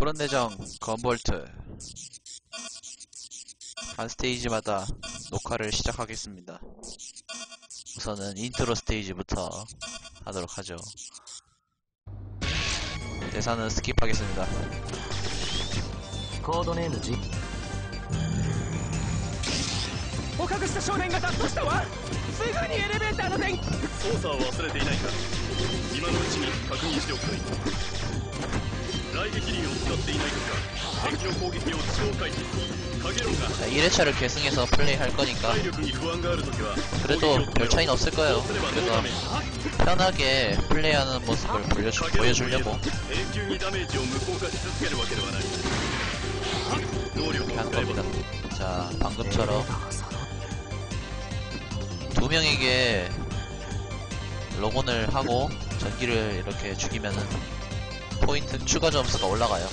브론 내정 건볼트 한 스테이지마다 녹화를 시작하겠습니다. 우선은 인트로 스테이지부터 하도록 하죠. 대사는 스킵하겠습니다. 코드네 누지. 捕獲した少年が脱走したわすぐにエレベーターの電操作は忘れていないか今のうちに確認しておくといい 자, 1회차를 계승해서 플레이할 거니까. 그래도 별 차이는 없을 거예요. 그래서 편하게 플레이하는 모습을 보여주, 보여주려고. 이렇게 한 겁니다. 자 방금처럼 두 명에게 로건을 하고 전기를 이렇게 죽이면은 포인트 추가 점수가 올라가요.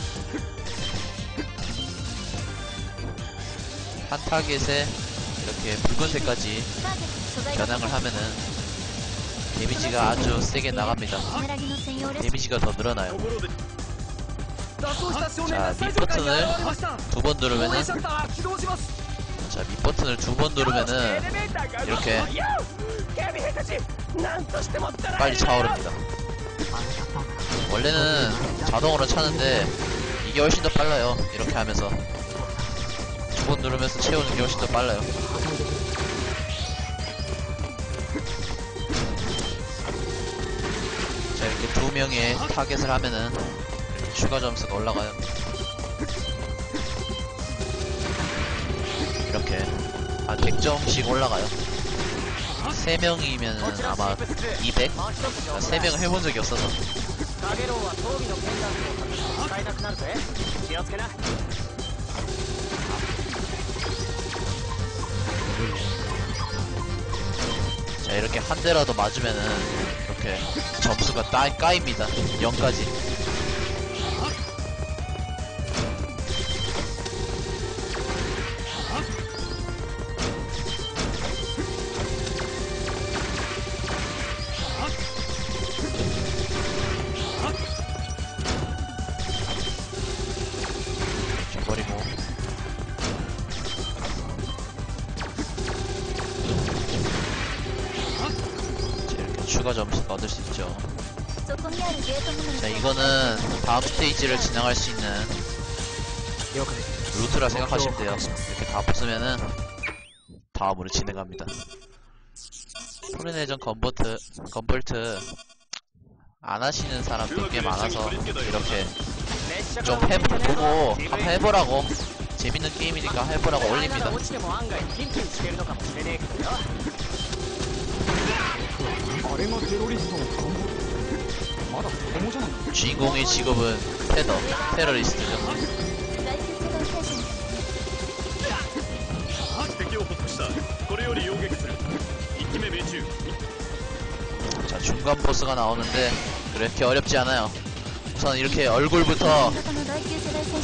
한 타겟에 이렇게 붉은색까지 변환을 하면은 데미지가 아주 세게 나갑니다. 데미지가 더 늘어나요. 자, 밑버튼을 두 번 누르면은 자, 밑버튼을 두 번 누르면은 이렇게 빨리 차오릅니다. 원래는 자동으로 차는데 이게 훨씬 더 빨라요. 이렇게 하면서 두 번 누르면서 채우는 게 훨씬 더 빨라요. 자 이렇게 두 명의 타겟을 하면은 추가 점수가 올라가요. 이렇게 한 100점씩 올라가요. 3명이면 아마 200? 3명은 해본 적이 없어서 カゲロウは装備のペンダントを外すと使えなくなるぜ気をつけな 자 이렇게 한 대라도 맞으면은 이렇게 점수가 따, 까입니다 0까지 결과 점수도 얻을 수 있죠. 자 이거는 다음 스테이지를 진행할 수 있는 루트라 생각하시면 돼요. 이렇게 다 없으면은 다음으로 진행합니다. 프리네전 건버트 건벌트 안 하시는 사람도 꽤 많아서 이렇게 좀 해보고 한번 해보라고. 재밌는 게임이니까 해보라고 올립니다. 주인공의 직업은 테러, 테러리스트죠. 자, 중간 보스가 나오는데 그렇게 어렵지 않아요. 우선 이렇게 얼굴부터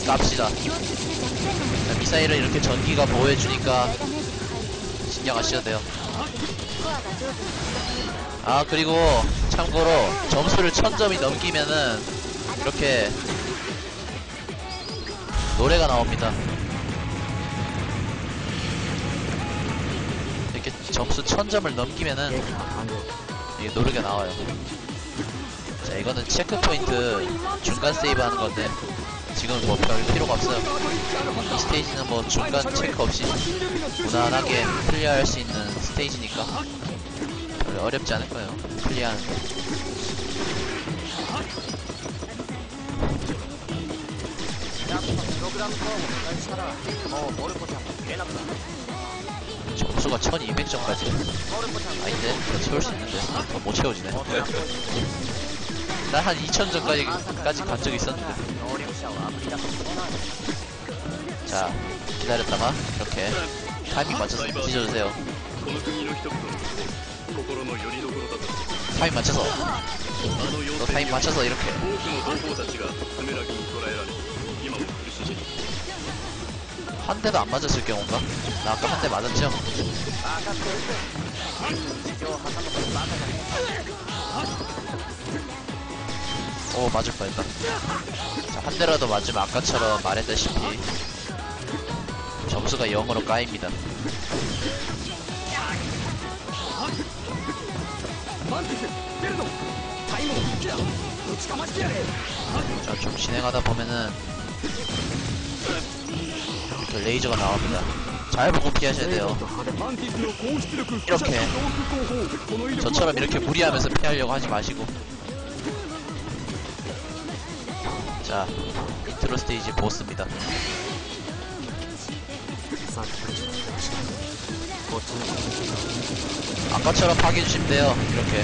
갑시다. 자, 미사일을 이렇게 전기가 보호해주니까 신경 안 쓰셔도 돼요. 아 그리고 참고로 점수를 천점이 넘기면은 이렇게 노래가 나옵니다. 이렇게 점수 천점을 넘기면은 이게 노래가 나와요. 자 이거는 체크포인트 중간 세이브 하는 건데 지금 뭐 별 필요가 없어요. 이 스테이지는 뭐 중간 체크 없이 무난하게 플레이할 수 있는 스테이지니까. 어렵지 않을 거예요. 플리하는 거. 점수가 1200점까지 아닌데 더 채울 수 있는데 아, 더못 채워지네 난 한 2000점까지 간 적이 있었는데 자 기다렸다가 이렇게 타이밍 맞춰서 찢어주세요. 타임 맞춰서. 너 타임 맞춰서 이렇게. 한 대도 안 맞았을 경우인가? 나 아까 한 대 맞았죠? 오 맞을 뻔했다. 자, 한 대라도 맞으면 아까처럼 말했다시피 점수가 0으로 까입니다. マンティス出るぞタイムを好きだぶちかましてやれ 자, 좀 진행하다 보면은 이렇게 레이저가 나옵니다. 잘 보고 피하셔야 돼요. マンティスの高出力 이렇게 ローク後方この威力は 저처럼 이렇게 무리하면서 피하려고 하지 마시고. 자, 인트로 스테이지 보스입니다. 아까처럼 파괴해주시면 돼요. 이렇게.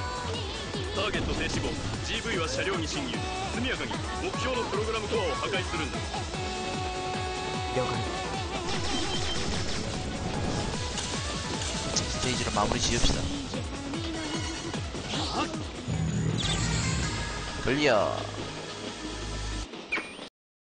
ターゲット停止後 GV は車両に侵入。速やかに目標のプログラムコアを破壊するんだ。了解。ステージの守りしよっしたクリア。